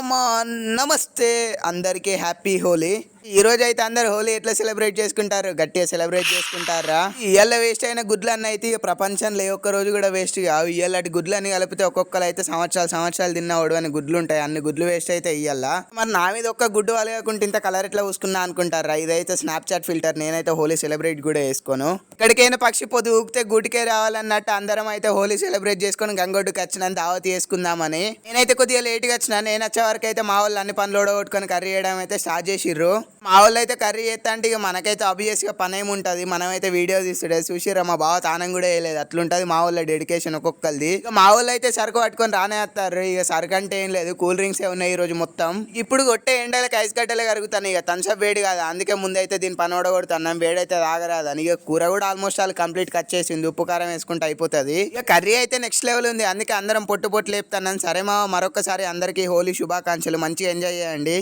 మామ నమస్తే అందరికీ హ్యాపీ హోలీ ఈ రోజు అయితే అందరు హోలీ ఎట్లా సెలబ్రేట్ చేసుకుంటారు? గట్టిగా సెలబ్రేట్ చేసుకుంటారా? ఇయ్యాల వేస్ట్ అయిన గుడ్లన్నీ అయితే ఇక ప్రపంచంలో ఏ ఒక్క రోజు కూడా వేస్ట్ కావు. ఇయ్యాలటి గుడ్లన్నీ కలిపితే ఒక్కొక్కరు అయితే సంవత్సరాలు సంవత్సరాలు తిన్నా అని గుడ్లు ఉంటాయి. అన్ని గుడ్లు వేస్ట్ అయితే ఇయ్యాల. మరి నా మీద ఒక్క గుడ్డు వలయకుంటే ఇంత కలర్ ఎట్లా చూసుకున్నా అనుకుంటారా? ఇదైతే స్నాప్చాట్ ఫిల్టర్ నేనైతే హోలీ సెలబ్రేట్ కూడా వేసుకోను ఇక్కడికైనా పక్షి పొద్దు ఊపితే గుడికే రావాలన్నట్టు అందరం అయితే హోలీ సెలబ్రేట్ చేసుకొని గంగొడ్డుకి వచ్చిన దావతి చేసుకుందామని. నేనైతే కొద్దిగా లేట్గా వచ్చిన. నేను వచ్చే వరకు అయితే మా వాళ్ళు అన్ని పనులు ఓడగొట్టుకొని కర్రీ చేయడం అయితే స్టార్ట్ చేసిర్రు. మా వాళ్ళు అయితే కర్రీ చేస్తా అంటే ఇక మనకైతే obvious పని ఏమి ఉంటుంది మనమైతే వీడియో తీస్తుండే. చూసిరా మా బావ తానం కూడా వేయలేదు అట్లుంటుంది మా వాళ్ళ డెడికేషన్ ఒక్కొక్కరిది. ఇక మా వాళ్ళు అయితే సరుకు పట్టుకొని రానే వస్తారు. ఇక సరుకు అంటే ఏం లేదు. కూల్ డ్రింక్స్ ఏ ఉన్నాయి ఈ రోజు మొత్తం. ఇప్పుడు కొట్టే ఎండలకి ఐస్ గడ్డలే కరుగుతాను ఇక థమ్స్అప్ వేడి కాదు. అందుకే ముందైతే దీని పని ఓడగొడుతున్నాం. వేడైతే రాగరాదని ఇక కూర కూడా ఆల్మోస్ట్ ఆల్ కంప్లీట్ కట్ చేసింది. ఉప్పు కారం వేసుకుంటే అయిపోతుంది. ఇక కర్రీ అయితే నెక్స్ట్ లెవెల్ ఉంది. అందుకే అందరం పొట్టు పొట్టు లేపుతున్నాను సరే మా మరొకసారి అందరికీ హోలీ శుభాకాంక్షలు. మంచిగా ఎంజాయ్ చేయండి.